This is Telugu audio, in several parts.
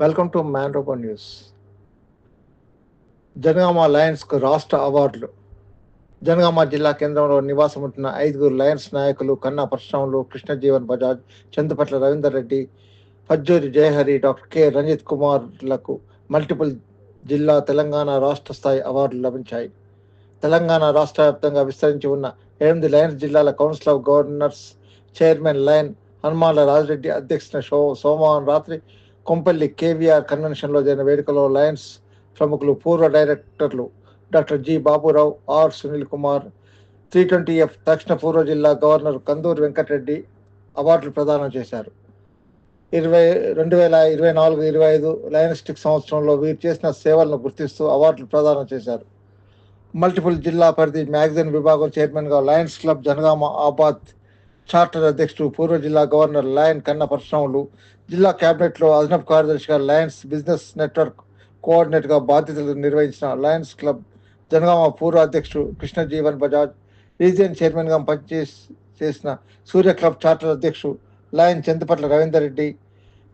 Welcome to man robo news. Janagama లయన్స్కు రాష్ట్ర అవార్డులు. జనగామ జిల్లా కేంద్రంలో నివాసం ఉంటున్న ఐదుగురు లయన్స్ నాయకులు కన్నా పరశురాములు కృష్ణజీవన్ బజాజ్ చందుపట్ల రవీందర్ రెడ్డి పజ్జూరి జయహరి డాక్టర్ కె. రంజిత్ కుమార్లకు మల్టిపుల్ జిల్లా తెలంగాణ రాష్ట్ర స్థాయి అవార్డులు లభించాయి. తెలంగాణ రాష్ట్ర వ్యాప్తంగా విస్తరించి ఉన్న ఎనిమిది లయన్స్ జిల్లాల council of governors chairman lion Hanumanla Rajareddy అధ్యక్షత సో సోమవారం రాత్రి కొంపల్లి కేవీఆర్ కన్వెన్షన్లో జరిగిన వేడుకలో లయన్స్ ప్రముఖులు పూర్వ డైరెక్టర్లు doctor G Baburao R Sunil Kumar three twenty F దక్షిణ పూర్వ జిల్లా గవర్నర్ కందూరు వెంకటరెడ్డి అవార్డులు ప్రదానం చేశారు. ఇరవై రెండు వేల ఇరవై నాలుగు ఇరవై ఐదు లయనిస్టిక్ సంవత్సరంలో వీరు చేసిన సేవలను గుర్తిస్తూ అవార్డులు ప్రదానం చేశారు. మల్టిపుల్ జిల్లా పరిధి మ్యాగజైన్ విభాగం చైర్మన్గా లయన్స్ క్లబ్ జనగామ ఆబాద్ చార్టర్ అధ్యక్షుడు పూర్వ జిల్లా గవర్నర్ లయన్ కన్న పరశురాములు జిల్లా క్యాబినెట్లో అదనపు కార్యదర్శిగా లయన్స్ బిజినెస్ నెట్వర్క్ కోఆర్డినేట్గా బాధ్యతలు నిర్వహించిన లయన్స్ క్లబ్ జనగామ పూర్వ అధ్యక్షుడు కృష్ణజీవన్ బజాజ్ రీజియన్ చైర్మన్గా పనిచేసి చేసిన సూర్య క్లబ్ చార్టర్ అధ్యక్షుడు లయన్ చందుపట్ల రవీందర్ రెడ్డి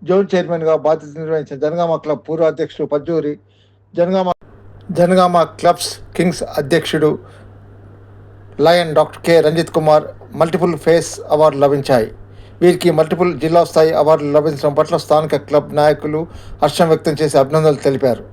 జోన్ చైర్మన్గా బాధ్యత నిర్వహించిన జనగామ క్లబ్ పూర్వ అధ్యక్షుడు పజ్జూరి జనగామ జనగామ క్లబ్స్ కింగ్స్ అధ్యక్షుడు lion doctor K. Ranjith Kumar multiple face award లభించాయి. వీరికి మల్టిపుల్ జిల్లా స్థాయి అవార్డులు లభించడం పట్ల స్థానిక క్లబ్ నాయకులు హర్షం వ్యక్తం చేసి అభినందనలు తెలిపారు.